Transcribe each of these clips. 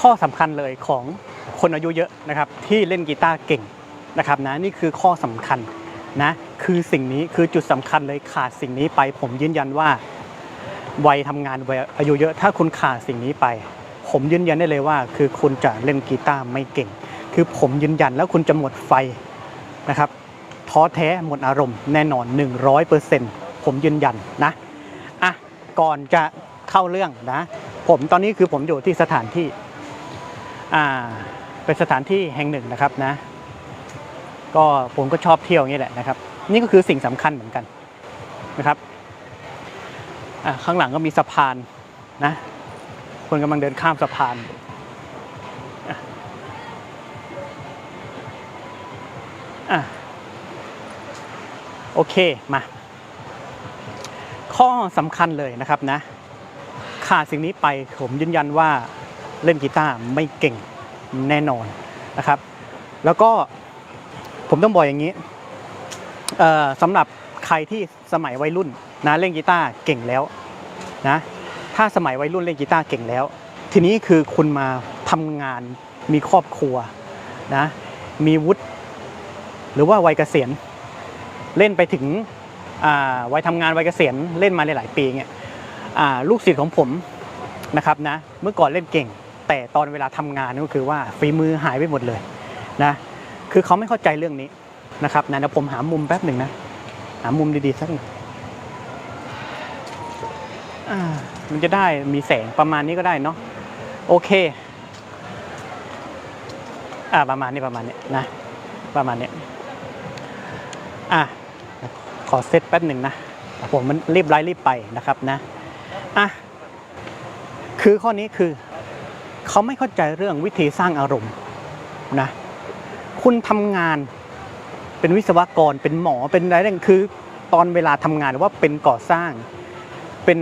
ข้อสำคัญเลยของคนอายุเยอะนะครับที่เล่นกีตาร์เก่งนะครับนะนี่คือข้อสำคัญนะคือสิ่งนี้คือจุดสำคัญเลยขาดสิ่งนี้ไป ผมยืนยันว่าวัยทำงานวัยอายุเยอะถ้าคุณขาดสิ่งนี้ไป ผมยืนยันได้เลยว่า คือคุณจะเล่นกีตาร์ไม่เก่ง คือผมยืนยันแล้วคุณจะหมดไฟนะครับท้อแท้หมดอารมณ์แน่นอน 100%ผมยืนยันนะอะก่อนจะเข้าเรื่องนะ ผมตอนนี้คือผมอยู่ที่สถานที่ เป็นสถานที่แห่งหนึ่งนะครับนะ ก็ผมก็ชอบเที่ยวอย่างนี้แหละนะครับ นี่ก็คือสิ่งสำคัญเหมือนกันนะครับข้างหลังก็มีสะพานนะ คนกำลังเดินข้ามสะพานอะอะโอเคมา ข้อสำคัญเลยนะครับนะ ขาดสิ่งนี้ไปผมยืนยันว่า เล่นกีตาร์ไม่เก่งแน่นอนนะครับ แล้วก็ผมต้องบอกอย่างนี้สำหรับใครที่สมัยวัยรุ่นนะเล่นกีตาร์เก่งแล้วนะถ้าสมัยวัยรุ่นเล่นกีตาร์เก่งแล้ว ทีนี้คือคุณมาทำงานมีครอบครัวนะมีวุฒิหรือว่าวัยเกษียณเล่นไปถึงวัยทำงานวัยเกษียณเล่นมาหลาย ๆ ปีเงี้ยลูกศิษย์ของผมนะครับนะเมื่อก่อนเล่นเก่ง แต่ตอนเวลาทำงานก็คือว่าฝีมือหายไปหมดเลยนะคือเขาไม่เข้าใจเรื่องนี้นะครับนะเดี๋ยวผมหามุมแป๊บหนึ่งนะหามุมดีๆสักหนึ่งมันจะได้มีแสงประมาณนี้ก็ได้เนาะโอเคอ่าประมาณนี้ประมาณนี้นะประมาณนี้อะขอเซตแป๊บหนึ่งนะผมมันรีบไลฟ์รีบไปนะครับนะอะคือข้อนี้คือ เขาไม่เข้าใจเรื่องวิธีสร้างอารมณ์นะคุณทำงานเป็นวิศวกรเป็นหมอเป็นอะไรนั่นคือ ตอนเวลาทำงานหรือว่าเป็นก่อสร้าง เป็น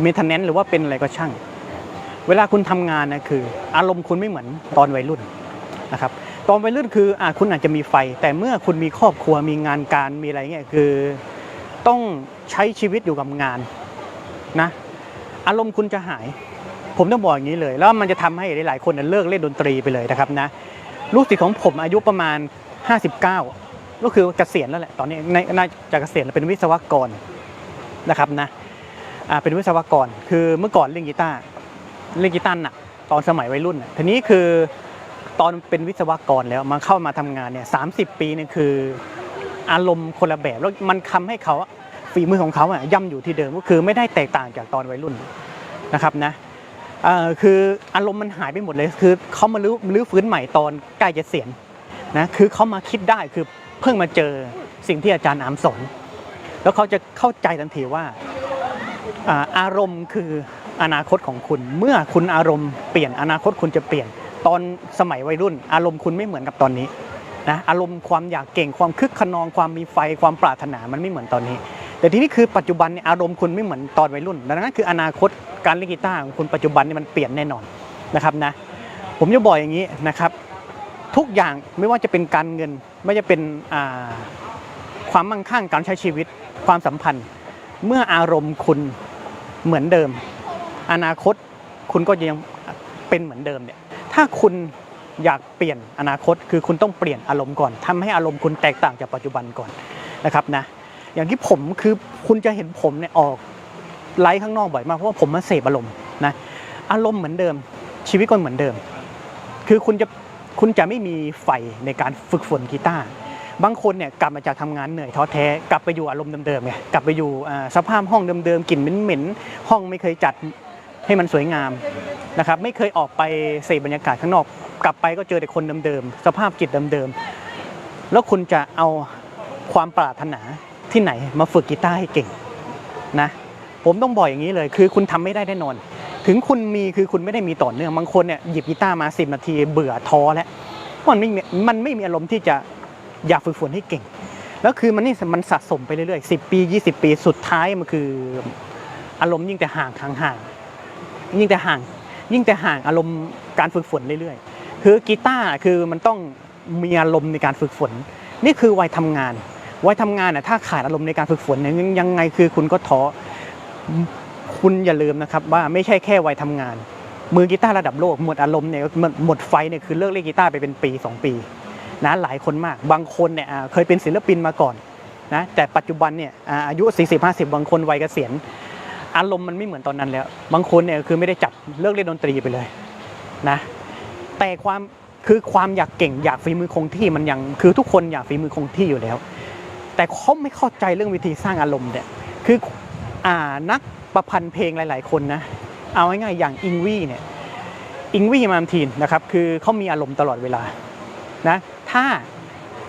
เมทเนนหรือว่าเป็นอะไรก็ช่าง เวลาคุณทำงานนะคือ อารมณ์คุณไม่เหมือนตอนวัยรุ่นนะครับตอนวัยรุ่นคืออะคุณอาจจะมีไฟ แต่เมื่อคุณมีครอบครัวมีงานการมีอะไรเงี้ยคือต้องใช้ชีวิตอยู่กับงานนะอารมณ์คุณจะหาย ผมต้องบอกอย่างนี้เลย แล้วมันจะทำให้หลายๆ คนเลิกเล่นดนตรีไปเลยนะครับนะลูกศิษย์ของผมอายุประมาณ 59 ก็คือเกษียณแล้วแหละตอนนี้ในน่าจะเกษียณแล้วเป็นวิศวกรนะครับนะเป็นวิศวกรคือเมื่อก่อนเล่นกีตาร์เล่นกีตาร์หนักตอนสมัยวัยรุ่นทีนี้คือตอนเป็นวิศวกรแล้วมาเข้ามาทำงานเนี่ยสาปีเนี่ยคืออารมณ์คนละแบบแล้วมันทำให้เขาฝีมือของเขาอะย่ำอยู่ที่เดิมก็คือไม่ได้แตกต่างจากตอนวัยรุ่นนะครับนะ คืออารมณ์มันหายไปหมดเลยคือเขามาลื้อลื้อฟื้นใหม่ตอนใกล้จะเสียณนะคือเขามาคิดได้คือเพิ่งมาเจอสิ่งที่อาจารย์อามสอนแล้วเขาจะเข้าใจทันทีว่าอ่าอารมณ์คืออนาคตของคุณ เมื่อคุณอารมณ์เปลี่ยนอนาคตคุณจะเปลี่ยน ตอนสมัยวัยรุ่น อารมณ์คุณไม่เหมือนกับตอนนี้นะอารมณ์ความอยากเก่งความคึกขนองความมีไฟความปรารถนามันไม่เหมือนตอนนี้ แต่ทีนี้คือปัจจุบันเนี่ยอารมณ์คุณไม่เหมือนตอนวัยรุ่นดังนั้นคืออนาคตการเล่นกีตาร์ของคุณปัจจุบันเนี่ยมันเปลี่ยนแน่นอนนะครับนะผมจะบอกอย่างนี้นะครับ ทุกอย่างไม่ว่าจะเป็นการเงินไม่ว่าจะเป็นความมั่งคั่งการใช้ชีวิตความสัมพันธ์ เมื่ออารมณ์คุณเหมือนเดิม อนาคตคุณก็ยังเป็นเหมือนเดิมเนี่ยถ้าคุณอยากเปลี่ยนอนาคตคือคุณต้องเปลี่ยนอารมณ์ก่อนทำให้อารมณ์คุณแตกต่างจากปัจจุบันก่อนนะครับนะ อย่างที่ผมคือคุณจะเห็นผมเนี่ยออกไลฟ์ข้างนอกบ่อยมากเพราะว่าผมมาเสพอารมณ์นะอารมณ์เหมือนเดิม ชีวิตก็เหมือนเดิม คือคุณจะคุณจะไม่มีไฟในการฝึกฝนกีตาร์บางคนเนี่ยกลับมาจากทำงานเหนื่อยท้อแท้กลับไปอยู่อารมณ์เดิมๆไงกลับไปอยู่สภาพห้องเดิมๆกลิ่นเหม็นๆห้องไม่เคยจัดให้มันสวยงามนะครับไม่เคยออกไปเสพบรรยากาศข้างนอก กลับไปก็เจอแต่คนเดิมๆสภาพจิตเดิมๆแล้วคุณจะเอาความปรารถนา ที่ไหนมาฝึกกีตาร์ให้เก่งนะผมต้องบอกอย่างนี้เลย คือคุณทำไม่ได้แน่นอน ถึงคุณมีคือคุณไม่ได้มีต่อเนื่องบางคนเนี่ยหยิบกีตาร์มา 10 นาทีเบื่อท้อแล้วมันไม่มีมันไม่มีอารมณ์ที่จะอยากฝึกฝนให้เก่ง แล้วคือมันนี่มันสะสมไปเรื่อยๆ10 ปี 20 ปีสุดท้ายมันคืออารมณ์ยิ่งแต่ห่างห่างห่างยิ่งแต่ห่าง ยิ่งแต่ห่างอารมณ์การฝึกฝนเรื่อยๆ คือกีตาร์คือมันต้องมีอารมณ์ในการฝึกฝน นี่คือวัยทำงาน วัยทำงานน่ะถ้าขาดอารมณ์ในการฝึกฝนเนี่ยยังไงคือคุณก็ท้อคุณอย่าลืมนะครับว่าไม่ใช่แค่วัยทำงาน มือกีตาร์ระดับโลกหมดอารมณ์เนี่ยหมดไฟเนี่ยคือเลิกเล่นกีตาร์ไปเป็นปี 2 ปีนะหลายคนมากบางคนเนี่ยเคยเป็นศิลปินมาก่อนนะแต่ปัจจุบันเนี่ยอ่าอายุ 40-50 บางคนวัยเกษียณอารมณ์มันไม่เหมือนตอนนั้นแล้ว บางคนเนี่ยคือไม่ได้จับเลิกเล่นดนตรีไปเลยนะแต่ความคือความอยากเก่งอยากฝีมือคงที่มันยังคือทุกคนอยากฝีมือคงที่อยู่แล้ว แต่เขาไม่เข้าใจเรื่องวิธีสร้างอารมณ์เนี่ยคืออ่านักประพันธ์เพลงหลาย ๆ คนนะเอาง่ายๆอย่างอิงวี่เนี่ยอิงวี่มามทีนนะครับคือเขามีอารมณ์ตลอดเวลานะถ้า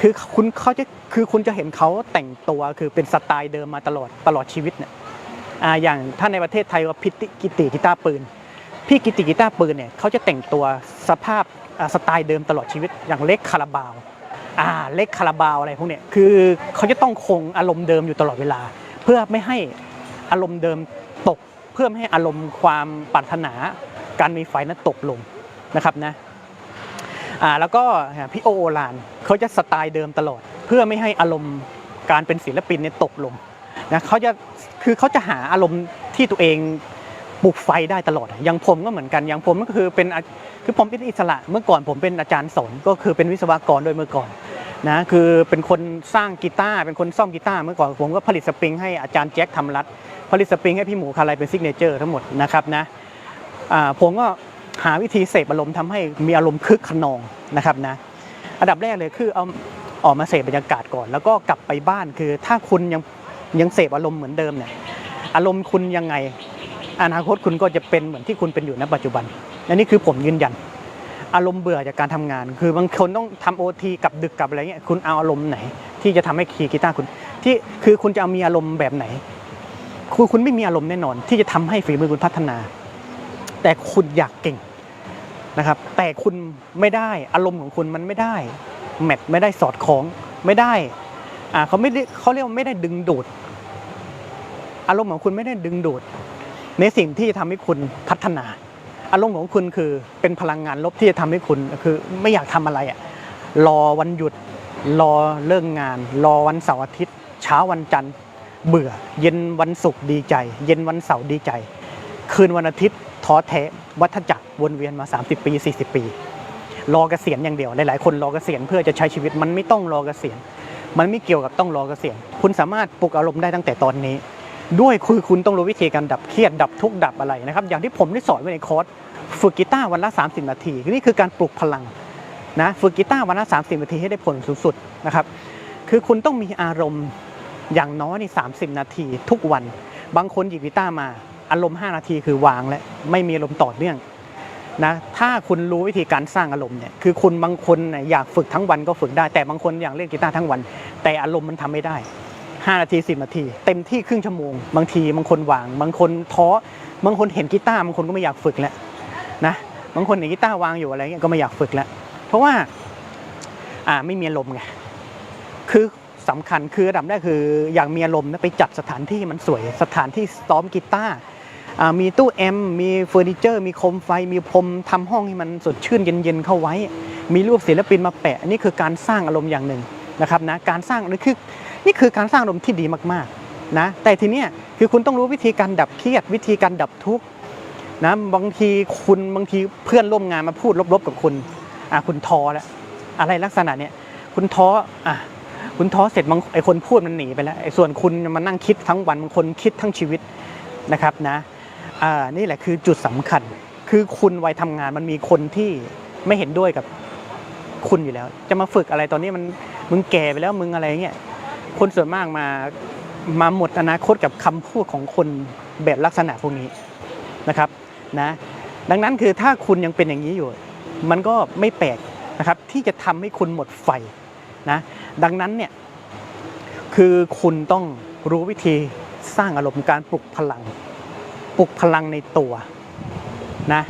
คือคุณเขาจะคือคุณจะเห็นเขาแต่งตัวคือเป็นสไตล์เดิมมาตลอดตลอดชีวิตเนี่ยอ่าอย่างถ้าในประเทศไทยว่าพิติกิติกีตาร์ปืน พี่กิติกีตาร์ปืนเนี่ยเขาจะแต่งตัวสภาพสไตล์เดิมตลอดชีวิตอย่างเล็กคาราบาว อ่าเล็กคาราบาวอะไรพวกเนี้ยคือเขาจะต้องคงอารมณ์เดิมอยู่ตลอดเวลา เพื่อไม่ให้อารมณ์เดิมตก เพื่อไม่ให้อารมณ์ความปรารถนา การมีไฟนั้นตกลงนะครับนะอ่าแล้วก็พี่โอโอลานเขาจะสไตล์เดิมตลอด เพื่อไม่ให้อารมณ์การเป็นศิลปินเนี่ยตกลงนะเขาจะคือเขาจะหาอารมณ์ที่ตัวเองปลุกไฟได้ตลอดอย่างผมก็เหมือนกันอย่างผมก็คือเป็นคือผมเป็นอิสระเมื่อก่อนผมเป็นอาจารย์สอนก็คือเป็นวิศวกรโดยเมื่อก่อน นะคือเป็นคนสร้างกีตาร์เป็นคนซ่อมกีตาร์เมื่อก่อนผมก็ผลิตสปริงให้อาจารย์แจ็คทำรัดผลิตสปริงให้พี่หมูคาไลเป็นซิกเนเจอร์ทั้งหมดนะครับนะผมก็หาวิธีเสพอารมณ์ทำให้มีอารมณ์คึกขนองนะครับนะอันดับแรกเลยคือเอาออกมาเสพบรรยากาศก่อน แล้วก็กลับไปบ้านคือถ้าคุณยังยังเสพอารมณ์เหมือนเดิมเนี่ยอารมณ์คุณยังไงอนาคตคุณก็จะเป็นเหมือนที่คุณเป็นอยู่ณปัจจุบันอันนี้คือผมยืนยัน อารมณ์เบื่อจากการทำงาน คือบางคนต้องทำโอทีกับดึกกับอะไรเงี้ยคุณเอาอารมณ์ไหน ที่จะทำให้คีย์กีตาร์คุณ ที่คือคุณจะเอามีอารมณ์แบบไหน คุณคุณไม่มีอารมณ์แน่นอน ที่จะทำให้ฝีมือคุณพัฒนา แต่คุณอยากเก่งนะครับ แต่คุณไม่ได้อารมณ์ของคุณมันไม่ได้แมทไม่ได้สอดคล้องไม่ได้อ่าเขาไม่ได้เขาเรียกว่าไม่ได้ดึงดูด อารมณ์ของคุณไม่ได้ดึงดูด ในสิ่งที่จะทำให้คุณพัฒนา อารมณ์ของคุณคือเป็นพลังงานลบที่จะทำให้คุณคือไม่อยากทำอะไรอะรอวันหยุดรอเลิกงาน รอวันเสาร์อาทิตย์ เช้าวันจันทร์เบื่อ เย็นวันศุกร์ดีใจ เย็นวันเสาร์ดีใจ คืนวันอาทิตย์ท้อแท้วัฏจักรวนเวียนมา 30 ปี 40 ปี รอเกษียณอย่างเดียวหลายๆคนรอเกษียณเพื่อจะใช้ชีวิตมันไม่ต้องรอเกษียณมันไม่เกี่ยวกับต้องรอเกษียณคุณสามารถปลุกอารมณ์ได้ตั้งแต่ตอนนี้ ด้วยคือคุณต้องรู้วิธีการดับเครียดดับทุกข์ดับอะไรนะครับ อย่างที่ผมได้สอนไว้ในคอร์สฝึกกีตาร์วันละ 30 นาที นี่คือการปลุกพลังนะฝึกกีตาร์วันละ 30 นาทีให้ได้ผลสูงสุดนะครับ คือคุณต้องมีอารมณ์อย่างน้อยใน 30 นาทีทุกวัน บางคนหยิบกีตาร์มา อารมณ์ 5 นาทีคือวางและไม่มีอารมณ์ต่อเนื่องนะถ้าคุณรู้วิธีการสร้างอารมณ์เนี่ยคือคุณบางคนอยากฝึกทั้งวันก็ฝึกได้ แต่บางคนอยากเล่นกีตาร์ทั้งวัน แต่อารมณ์มันทำไม่ได้ 5 นาที 10 นาที เต็มที่ครึ่งชั่วโมง บางทีบางคนวาง บางคนท้อ บางคนเห็นกีตาร์บางคนก็ไม่อยากฝึกแล้วนะ บางคนเห็นกีตาร์วางอยู่อะไรเงี้ยก็ไม่อยากฝึกแล้ว เพราะว่าอ่าไม่มีอารมณ์ไง คือสำคัญคือระดับแรกคืออย่ากมีอารมณ์นะไปจัดสถานที่มันสวย สถานที่ซ้อมกีตาร์มีตู้แอม มีเฟอร์นิเจอร์ มีโคมไฟ มีพรมทำห้องให้มันสดชื่นเย็นๆเข้าไว้ มีรูปศิลปินมาแปะนนี่คือการสร้างอารมณ์อย่างหนึ่งนะครับนะ การสร้างนี่คือ นี่คือการสร้างอารมณ์ที่ดีมากๆนะแต่ทีเนี้ยคือคุณต้องรู้วิธีการดับเครียด วิธีการดับทุกข์นะบางทีคุณบางทีเพื่อนร่วมงานมาพูดลบๆกับคุณอะคุณท้อแล้วอะไรลักษณะเนี้ยคุณท้ออะคุณท้อเสร็จบางไอคนพูดมันหนีไปแล้วไอส่วนคุณมานั่งคิดทั้งวันบางคนคิดทั้งชีวิตนะครับนะอ่านี่แหละคือจุดสำคัญ คือคุณวัยทำงานมันมีคนที่ไม่เห็นด้วยกับคุณอยู่แล้ว จะมาฝึกอะไรตอนนี้มันมึงแก่ไปแล้วมึงอะไรเงี้ย คนส่วนมากมามาหมดอนาคตกับคำพูดของคนแบบลักษณะพวกนี้นะครับนะดังนั้นคือถ้าคุณยังเป็นอย่างนี้อยู่ มันก็ไม่แปลกนะครับที่จะทำให้คุณหมดไฟนะดังนั้นเนี่ยคือคุณต้องรู้วิธีสร้างอารมณ์การปลุกพลัง ปลุกพลังในตัวนะ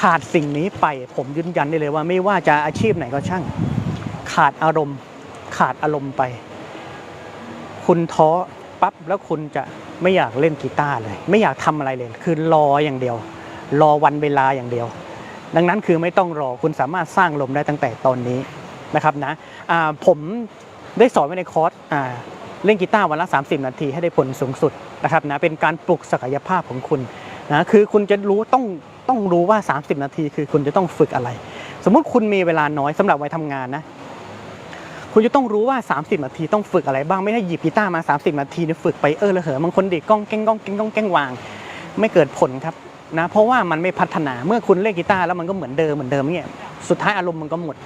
ขาดสิ่งนี้ไปผมยืนยันได้เลยว่าไม่ว่าจะอาชีพไหนก็ช่าง ขาดอารมณ์ ขาดอารมณ์ไป คุณท้อปั๊บแล้วคุณจะไม่อยากเล่นกีตาร์เลย ไม่อยากทำอะไรเลย คือรออย่างเดียว รอวันเวลาอย่างเดียว ดังนั้นคือไม่ต้องรอคุณสามารถสร้างลมได้ตั้งแต่ตอนนี้นะครับนะผมได้สอนไว้ในคอร์สเล่นกีตาร์วันละ 30 นาทีให้ได้ผลสูงสุดนะครับนะเป็นการปลุกศักยภาพของคุณนะคือคุณจะรู้ต้องต้องรู้ว่า 30 นาที คือคุณจะต้องฝึกอะไร สมมุติคุณมีเวลาน้อยสำหรับวัยทำงานนะ คุณจะต้องรู้ว่า 30 นาทีต้องฝึกอะไรบ้าง ไม่ได้หยิบกีตาร์มา 30 นาทีเนี่ยฝึกไปเออระเหอบางคนเดีดก้องแก้งก้องแก้งก้องแก้งวาง ไม่เกิดผลครับนะเพราะว่ามันไม่พัฒนาเมื่อคุณเล่นกีตาร์แล้วมันก็เหมือนเดิมเหมือนเดิมเนี่ยสุดท้ายอารมณ์มันก็หมด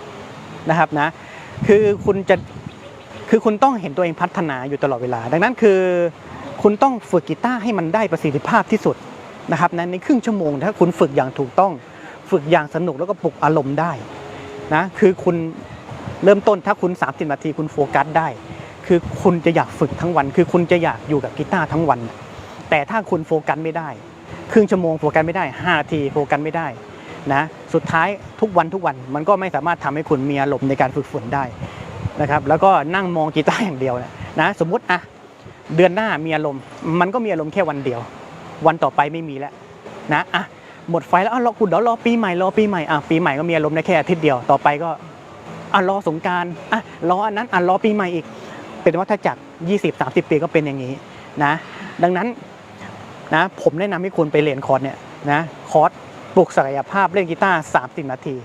นะครับนะคือคุณจะคือคุณต้องเห็นตัวเองพัฒนาอยู่ตลอดเวลา ดังนั้นคือ คุณต้องฝึกกีตาร์ให้มันได้ประสิทธิภาพที่สุดนะครับนะในครึ่งชั่วโมงถ้าคุณฝึกอย่างถูกต้อง ฝึกอย่างสนุกแล้วก็ปลุกอารมณ์ได้นะคือคุณ เริ่มต้นถ้าคุณ 30 นาทีคุณโฟกัสได้ คือคุณจะอยากฝึกทั้งวัน คือคุณจะอยากอยู่กับกีตาร์ทั้งวัน แต่ถ้าคุณโฟกัสไม่ได้ ครึ่งชั่วโมงโฟกัสไม่ได้5นาทีโฟกัสไม่ได้นะสุดท้ายทุกวันทุกวันมันก็ไม่สามารถทำให้คุณมีอารมณ์ในการฝึกฝนได้นะครับแล้วก็นั่งมองกีตาร์อย่างเดียวนะสมมุติอะเดือนหน้ามีอารมณ์ มันก็มีอารมณ์แค่วันเดียว วันต่อไปไม่มีแล้วนะอะหมดไฟแล้วอะรอคุณเดี๋ยวรอปีใหม่รอปีใหม่อะปีใหม่ก็มีอารมณ์ได้แค่อาทิตย์เดียวต่อไปก็ อะรอสงการอะรออันนั้นอะรอปีใหม่อีก เป็นวัฏจักร 20-30 ปีก็เป็นอย่างนี้นะ ดังนั้นนะผมแนะนำให้คุณไปเรียนคอร์สเนี่ยนะคอร์สปลุกศักยภาพเล่นกีตาร์30 นาที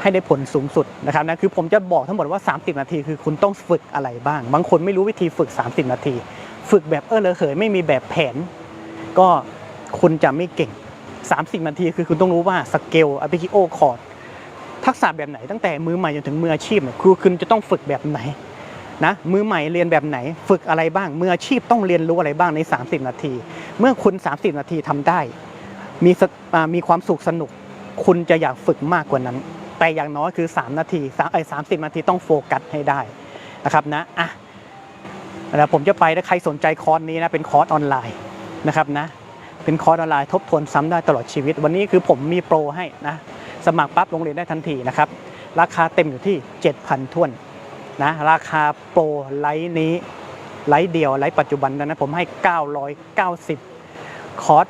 ให้ได้ผลสูงสุดนะครับนะคือผมจะบอกทั้งหมดว่า 30 นาที คือคุณต้องฝึกอะไรบ้าง บางคนไม่รู้วิธีฝึก 30 นาที ฝึกแบบเออเลอเหยไม่มีแบบแผน ก็คุณจะไม่เก่ง 30 นาทีคือคุณต้องรู้ว่าสเกลอะพิคิโอคอร์ด ทักษะแบบไหนตั้งแต่มือใหม่จนถึงมืออาชีพเนี่ยคือคุณจะต้องฝึกแบบไหนนะมือใหม่เรียนแบบไหน ฝึกอะไรบ้างมืออาชีพต้องเรียนรู้อะไรบ้างใน 30 นาที เมื่อคุณ 30 นาทีทำได้ มีมีความสุขสนุก คุณจะอยากฝึกมากกว่านั้น แต่อย่างน้อยคือ 3 นาทีสามไอ้สามสิบนาทีต้องโฟกัสให้ได้นะครับนะอะแล้วผมจะไปถ้าใครสนใจคอร์สนี้นะเป็นคอร์สออนไลน์นะครับนะเป็นคอร์สออนไลน์ทบทวนซ้ำได้ตลอดชีวิต วันนี้คือผมมีโปรให้นะ สมัครปั๊บลงเรียนได้ทันทีนะครับ ราคาเต็มอยู่ที่ 7,000ท้วนนะราคาโปรไลท์นี้ไลท์เดียวไลท์ปัจจุบันนั้นผมให้ 990 คอร์ส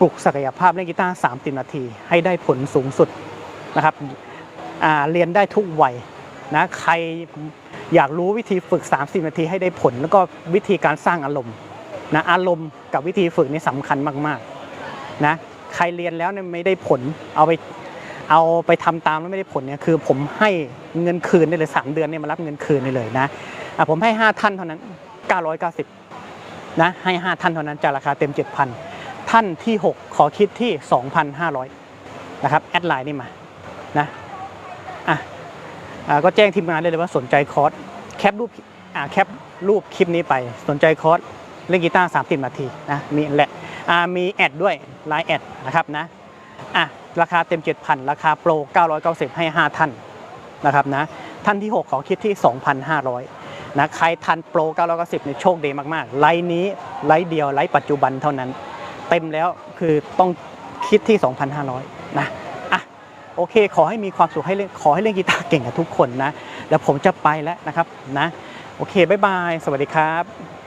ปลุกศักยภาพเล่นกีตาร์30 นาที ให้ได้ผลสูงสุดนะครับเรียนได้ทุกวัยนะใครอยากรู้วิธีฝึก 30 นาทีให้ได้ผล แล้วก็วิธีการสร้างอารมณ์นะอารมณ์กับวิธีฝึกนี่สำคัญมากๆนะใครเรียนแล้วเนี่ยไม่ได้ผลเอาไป เอาไปทำตามแล้วไม่ได้ผลเนี่ยคือผมให้เงินคืนได้เลยสามเดือนเนี่ยมารับเงินคืนได้เลยนะอะผมให้ 5 ท่านเท่านั้น 990นะให้ 5 ท่านเท่านั้นจากราคาเต็ม 7,000 ท่านที่ 6 ขอคิดที่ 2,500นะครับแอดไลน์นี่มานะอะอะก็แจ้งทีมงานได้เลยว่าสนใจคอร์สแคปรูปอะแคปรูปคลิปนี้ไปสนใจคอร์สเล่นกีตาร์30นาทีนะมีแหละอ่ามีแอดด้วยไลน์แอดนะครับนะอะ ราคาเต็ม 7,000 ราคาโปร 990 ให้ 5 ท่านนะครับนะท่านที่ 6 ขอคิดที่ 2,500นะใครทันโปร 990เนี่ยโชคดีมากๆ ไลน์นี้ไลน์เดียวไลน์ปัจจุบันเท่านั้น เต็มแล้วคือต้องคิดที่ 2,500นะอะโอเค ขอให้มีความสุขให้เล่นขอให้เล่นกีตาร์เก่งกับทุกคนนะแล้วผมจะไปแล้วนะครับนะโอเค บ๊ายบาย สวัสดีครับ